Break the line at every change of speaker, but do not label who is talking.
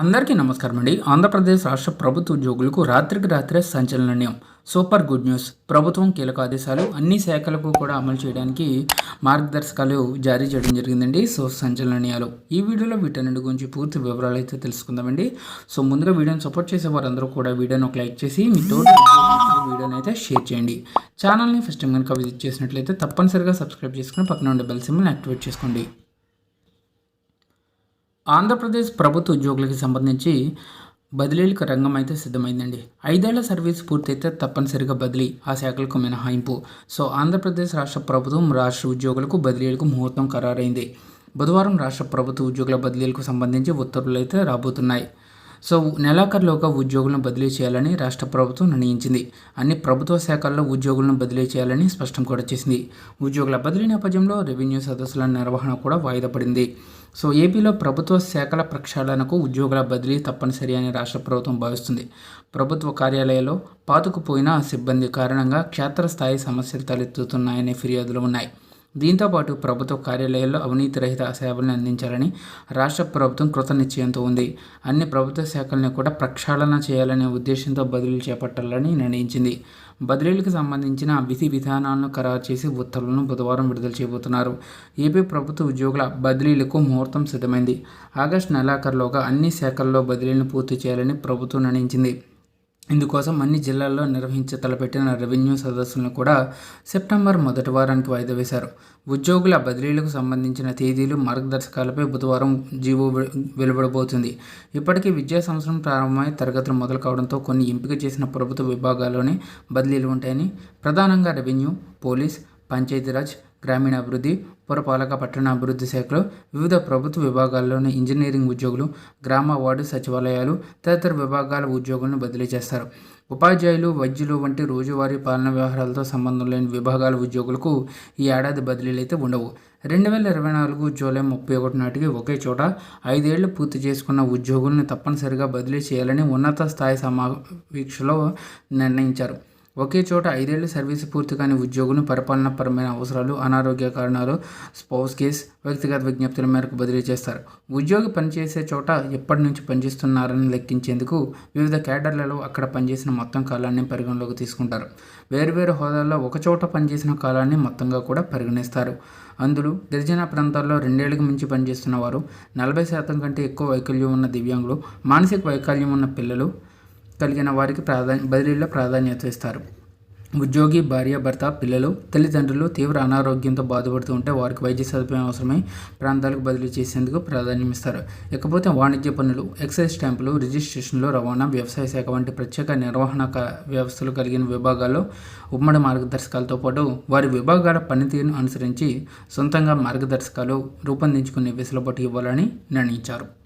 అందరికీ నమస్కారం అండి. ఆంధ్రప్రదేశ్ రాష్ట్ర ప్రభుత్వ ఉద్యోగులకు రాత్రికి రాత్రే సంచలన నిర్ణయం. Super good news. ప్రభుత్వం కీలక ఆదేశాలు అన్ని శాఖలకు కూడా అమలు చేయడానికి మార్గదర్శకాలు జారీ చేయడం జరిగిందండి. సో సంచలనీయాలు ఈ వీడియోలో వీటన్నిటి గురించి పూర్తి వివరాలు అయితే తెలుసుకుందామండి. సో ముందుగా వీడియోని సపోర్ట్ చేసే వారందరూ కూడా వీడియోని ఒక లైక్ చేసి మీ తోటి వీడియోని అయితే షేర్ చేయండి. ఛానల్ని ఫస్ట్ టైం కనుక విజిట్ చేసినట్లయితే తప్పనిసరిగా సబ్స్క్రైబ్ చేసుకుని పక్కన ఉండే బెల్ సింబల్ని యాక్టివేట్ చేసుకోండి. ఆంధ్రప్రదేశ్ ప్రభుత్వ ఉద్యోగులకు సంబంధించి బదిలీలకు రంగం అయితే సిద్ధమైందండి. ఐదేళ్ళ సర్వీస్ పూర్తయితే తప్పనిసరిగా బదిలీ ఆ శాఖలకు మినహాయింపు. సో ఆంధ్రప్రదేశ్ రాష్ట్ర ప్రభుత్వం రాష్ట్ర ఉద్యోగులకు బదిలీలకు ముహూర్తం ఖరారైంది. బుధవారం రాష్ట్ర ప్రభుత్వ ఉద్యోగుల బదిలీలకు సంబంధించి ఉత్తర్వులు అయితే రాబోతున్నాయి. సో నెలాఖరులోగా ఉద్యోగులను బదిలీ చేయాలని రాష్ట్ర ప్రభుత్వం నిర్ణయించింది. అన్ని ప్రభుత్వ శాఖల్లో ఉద్యోగులను బదిలీ చేయాలని స్పష్టం కూడా చేసింది. ఉద్యోగుల బదిలీ నేపథ్యంలో రెవెన్యూ సదస్సుల నిర్వహణ కూడా వాయిదా పడింది. సో ఏపీలో ప్రభుత్వ శాఖల ప్రక్షాళనకు ఉద్యోగుల బదిలీ తప్పనిసరి అని రాష్ట్ర ప్రభుత్వం భావిస్తుంది. ప్రభుత్వ కార్యాలయాల్లో పాతుకుపోయిన సిబ్బంది కారణంగా క్షేత్రస్థాయి సమస్యలు తలెత్తుతున్నాయనే ఫిర్యాదులు ఉన్నాయి. దీంతోపాటు ప్రభుత్వ కార్యాలయాల్లో అవినీతి రహిత సేవలను అందించాలని రాష్ట్ర ప్రభుత్వం కృత నిశ్చయంతో ఉంది. అన్ని ప్రభుత్వ శాఖల్ని కూడా ప్రక్షాళన చేయాలనే ఉద్దేశంతో బదిలీలు చేపట్టాలని నిర్ణయించింది. బదిలీలకు సంబంధించిన విధి విధానాలను ఖరారు చేసి ఉత్తర్వులను బుధవారం విడుదల చేయబోతున్నారు. ఏపీ ప్రభుత్వ ఉద్యోగుల బదిలీలకు ముహూర్తం సిద్ధమైంది. ఆగస్టు నెలాఖరులోగా అన్ని శాఖల్లో బదిలీలను పూర్తి చేయాలని ప్రభుత్వం నిర్ణయించింది. ఇందుకోసం అన్ని జిల్లాల్లో నిర్వహించ తలపెట్టిన రెవెన్యూ సదస్సులను కూడా సెప్టెంబర్ మొదటి వారానికి వాయిదా వేశారు. ఉద్యోగుల బదిలీలకు సంబంధించిన తేదీలు మార్గదర్శకాలపై బుధవారం జీవో వెలువడబోతుంది. ఇప్పటికీ విద్యా సంవత్సరం ప్రారంభమై తరగతులు మొదలు కావడంతో కొన్ని ఎంపిక చేసిన ప్రభుత్వ విభాగాల్లోనే బదిలీలు ఉంటాయని ప్రధానంగా రెవెన్యూ పోలీస్ పంచాయతీరాజ్ గ్రామీణాభివృద్ధి పురపాలక పట్టణాభివృద్ధి శాఖలో వివిధ ప్రభుత్వ విభాగాల్లోని ఇంజనీరింగ్ ఉద్యోగులు గ్రామ వార్డు సచివాలయాలు తదితర విభాగాల ఉద్యోగులను బదిలీ చేస్తారు. ఉపాధ్యాయులు వైద్యులు వంటి రోజువారీ పాలన వ్యవహారాలతో సంబంధం లేని విభాగాల ఉద్యోగులకు ఈ ఏడాది బదిలీలు అయితే ఉండవు. రెండు వేల ఇరవై నాలుగు జూలై ముప్పై ఒకటి నాటికి ఒకే చోట ఐదేళ్ళు పూర్తి చేసుకున్న ఉద్యోగులను తప్పనిసరిగా బదిలీ చేయాలని ఉన్నత స్థాయి సమావేశంలో నిర్ణయించారు. ఒకే చోట ఐదేళ్ళ సర్వీసు పూర్తి కాని ఉద్యోగులు పరిపాలనాపరమైన అవసరాలు అనారోగ్య కారణాలు స్పౌస్ కేస్ వ్యక్తిగత విజ్ఞప్తుల మేరకు బదిలీ చేస్తారు. ఉద్యోగి పనిచేసే చోట ఎప్పటి నుంచి పనిచేస్తున్నారని లెక్కించేందుకు వివిధ కేడర్లలో అక్కడ పనిచేసిన మొత్తం కాలాన్ని పరిగణలోకి తీసుకుంటారు. వేరువేరు హోదాల్లో ఒక చోట పనిచేసిన కాలాన్ని మొత్తంగా కూడా పరిగణిస్తారు. అందులో గిరిజన ప్రాంతాల్లో రెండేళ్ళకు మించి పనిచేస్తున్న వారు నలభై శాతం కంటే ఎక్కువ వైకల్యం ఉన్న దివ్యాంగులు మానసిక వైకల్యం ఉన్న పిల్లలు కలిగిన వారికి ప్రాధాన్య బదిలీలో ప్రాధాన్యత ఇస్తారు. ఉద్యోగి భార్య భర్త పిల్లలు తల్లిదండ్రులు తీవ్ర అనారోగ్యంతో బాధపడుతూ ఉంటే వారికి వైద్య సదుపాయం అవసరమై ప్రాంతాలకు బదిలీ చేసేందుకు ప్రాధాన్యం ఇస్తారు. ఇకపోతే వాణిజ్య పన్నులు ఎక్సైజ్ స్టాంపులు రిజిస్ట్రేషన్లు రవాణా వ్యవసాయ శాఖ వంటి ప్రత్యేక నిర్వహణ వ్యవస్థలు కలిగిన విభాగాల్లో ఉమ్మడి మార్గదర్శకాలతో పాటు వారి విభాగాల పనితీరును అనుసరించి సొంతంగా మార్గదర్శకాలు రూపొందించుకునే వెసులుబాటు ఇవ్వాలని నిర్ణయించారు.